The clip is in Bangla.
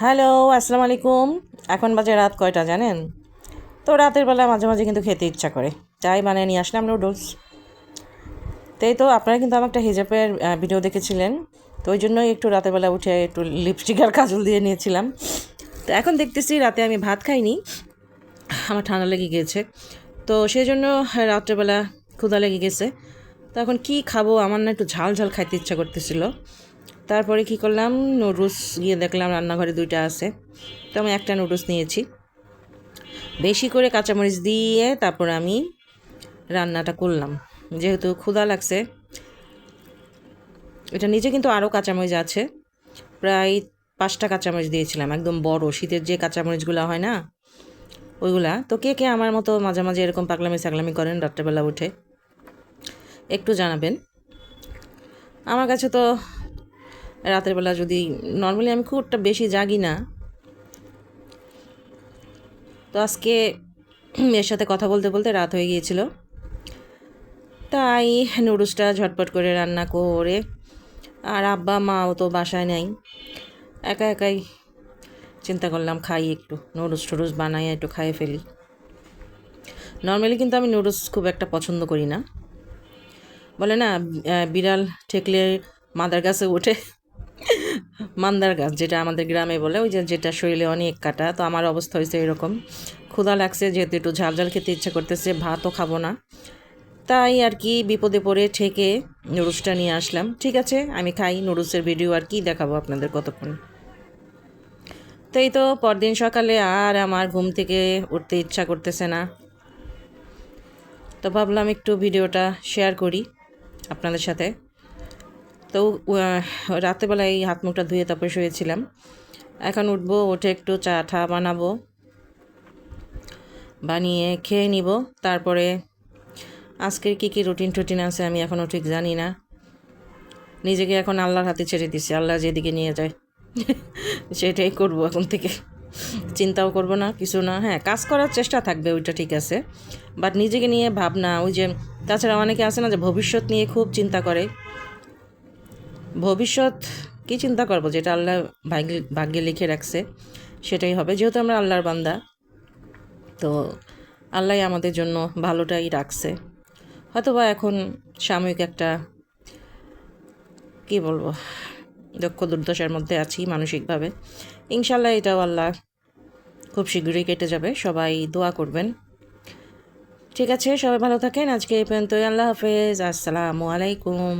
হ্যালো আসসালামু আলাইকুম এখন বাজে রাত কয়টা জানেন? তো রাতের বেলা মাঝে মাঝে কিন্তু খেতে ইচ্ছা করে। তাই বানিয়ে নিয়ে আসলাম নুডলস তাই তো আপনারা কিন্তু আমার একটা হিজাবের ভিডিও দেখেছিলেন। তো ওই জন্যই একটু রাতের বেলা উঠে একটু লিপস্টিক আর কাজল দিয়ে নিয়েছিলাম। তো এখন দেখতেছি রাতে আমি ভাত খাইনি। আমার ঠান্ডা লেগে গিয়েছে। তো সেই জন্য রাত্রেবেলা ক্ষুধা লেগে গেছে। তো এখন কী খাব আমার না একটু ঝাল ঝাল খাইতে ইচ্ছা করতেছিল। তারপরে কি করলাম? নুডলস গিয়ে দেখলাম রান্নাঘরে দুইটা আছে। তো আমি একটা নুডলস নিয়েছি। বেশি করে কাঁচামরিচ দিয়ে তারপর আমি রান্নাটা করলাম। যেহেতু ক্ষুধা লাগছে, এটা নিচে কিন্তু আরও কাঁচামরিচ আছে। প্রায় পাঁচটা কাঁচামরিচ দিয়েছিলাম, একদম বড়। শীতের যে কাঁচামরিচগুলো হয় না, ওইগুলা। তো কে কে আমার মতো মাঝে মাঝে এরকম পাগলামি সাগলামি করেন রাত্রেবেলা উঠে, একটু জানাবেন। আমার কাছে তো রাতের বেলা যদি নর্মালি আমি খুব একটা বেশি জাগি না। তো আজকে এর সাথে কথা বলতে বলতে রাত হয়ে গিয়েছিল। তাই নুডলসটা ঝটপট করে রান্না করে আর আব্বা মাও তো বাসায় নেই। একা একাই চিন্তা করলাম খাই একটু, নুডলস টুডলস বানাই একটু খাইয়ে ফেলি। নর্মালি কিন্তু আমি নুডলস খুব একটা পছন্দ করি না। বলে না বিড়াল ঠেকলে মাদার গাছে ওঠে মান্দার গাছ, যেটা আমাদের গ্রামে বলে, ওই যে যেটা শরীরে অনেক কাটা, তো আমার অবস্থা হয়েছে এরকম। ক্ষুধা লাগছে, যেহেতু একটু ঝাল ঝাল খেতে ইচ্ছা করতেছে, ভাতও খাব না। তাই আর কি বিপদে পড়ে ঠেকে নুডলসটা নিয়ে আসলাম। ঠিক আছে, আমি খাই নুডলসের ভিডিও আর কি দেখাবো আপনাদের কতক্ষণ। তো এই তো পরদিন সকালে আর আমার ঘুম থেকে উঠতে ইচ্ছা করতেছে না। তো ভাবলাম একটু ভিডিওটা শেয়ার করি আপনাদের সাথে। তো রাতেবেলায় হাত মুখটা ধুয়ে তারপরে শুয়েছিলাম। এখন উঠবো, উঠে একটু চা ঠা বানাবো, বানিয়ে খেয়ে নিব। তারপরে আজকের কী কী রুটিন টুটিন আছে আমি এখনও ঠিক জানি না। নিজেকে এখন আল্লাহর হাতে ছেড়ে দিচ্ছি আল্লাহ যেদিকে নিয়ে যায়, সেটাই করব এখন থেকে। চিন্তাও করব না, কিছু না হ্যাঁ কাজ করার চেষ্টা থাকবে, ওইটা ঠিক আছে। বাট নিজেকে নিয়ে ভাবনা, ওই যে, তাছাড়া অনেকে আছে না যে ভবিষ্যৎ নিয়ে খুব চিন্তা করে। ভবিষ্যৎ কী চিন্তা করব? যেটা আল্লাহ ভাগ্যে লিখে রাখছে, সেটাই হবে। যেহেতু আমরা আল্লাহর বান্দা, তো আল্লাহ আমাদের জন্য ভালোটাই রাখছে। হয়তোবা এখন সাময়িক একটা, কি বলব দক্ষ দুর্দশার মধ্যে আছি মানসিকভাবে। ইনশাল্লাহ এটাও আল্লাহ খুব শীঘ্রই কেটে যাবে। সবাই দোয়া করবেন। ঠিক আছে, সবাই ভালো থাকেন। আজকে এই পর্যন্ত আল্লাহ হাফেজ। আসসালামু আলাইকুম।